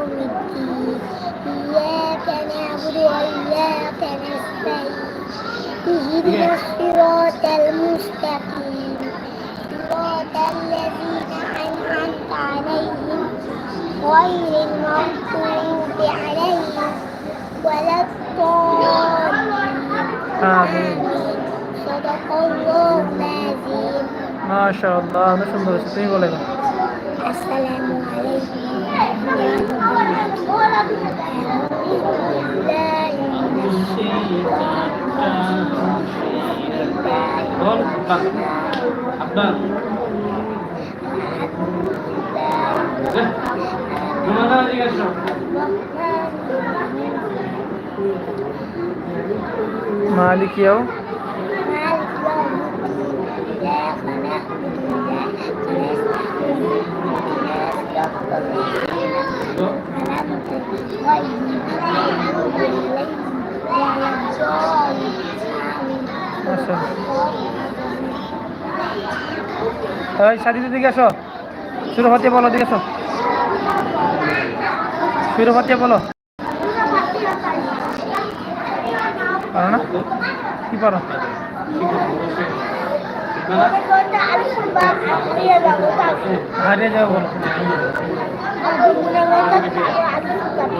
يوم الدين إياك نعبد وإياك نستعين اهدنا الصراط المستقيم صراط الذين أنعمت عليهم غير المغضوب عليهم ولا آمين صدق الله العظيم ما شاء الله نشم درستين ولا السلام عليكم আপনার মালিক ইয়াও সাথী দিকে আসো। শুরু হতে বলো দিকে আসো। শুরু হতে বলো। পারো না? কি পারো? হারিয়ে যাও বলো হ্যাঁ আমার দিকে শুধু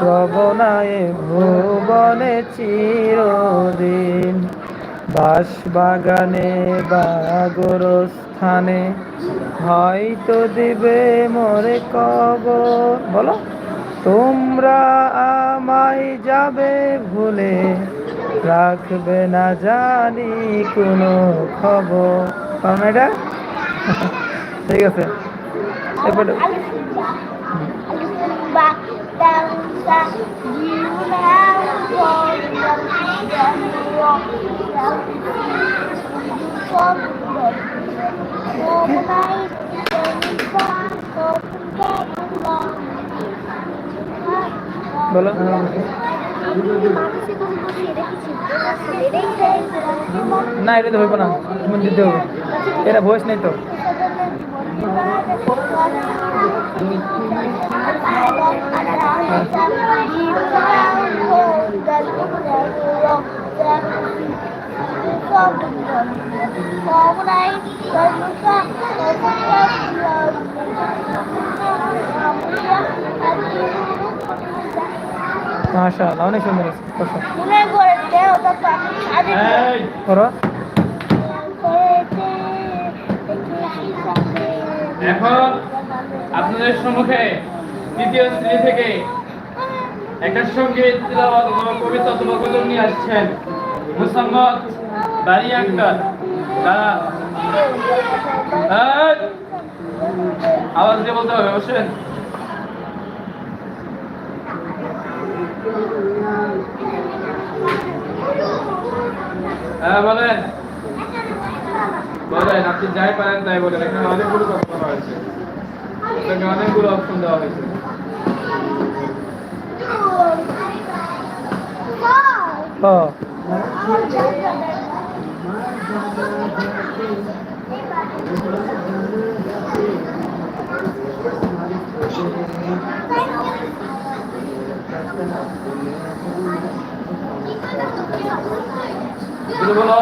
প্রবনায় ভুবনে চিরদিন বাস বাগানে বা গোরস্থানে, হয়তো দিবে মোরে কব বলো, তোমরা আমায় যাবে ভুলে রাখবে না জানি কোনো খবর। ঠিক আছে। বলো। না এটা তো হইব না। তুমি দিতে হবে। এটা ভয়েস নেই তো। মাশাআল্লাহ অনেক সুন্দর আছে করো। মনে করেছে ওটা তো আমি করো। এখন আপনাদের সম্মুখে তৃতীয় শ্রেণি থেকে একটা সংগীত তিলাওয়াত অথবা কবিতা অথবা নিয়ে আসছেন মুসাম্মদ বাড়ি আক্তার। তারা আওয়াজ দিয়ে বলতে হবে, বসেন। হ্যাঁ বলেন। বলেন, আপনি যাই পারেন তাই বলেন। এখানে অনেকগুলো কথা হয়েছে। আপনাকে অনেকগুলো অপশন দেওয়া হয়েছে। ও বলো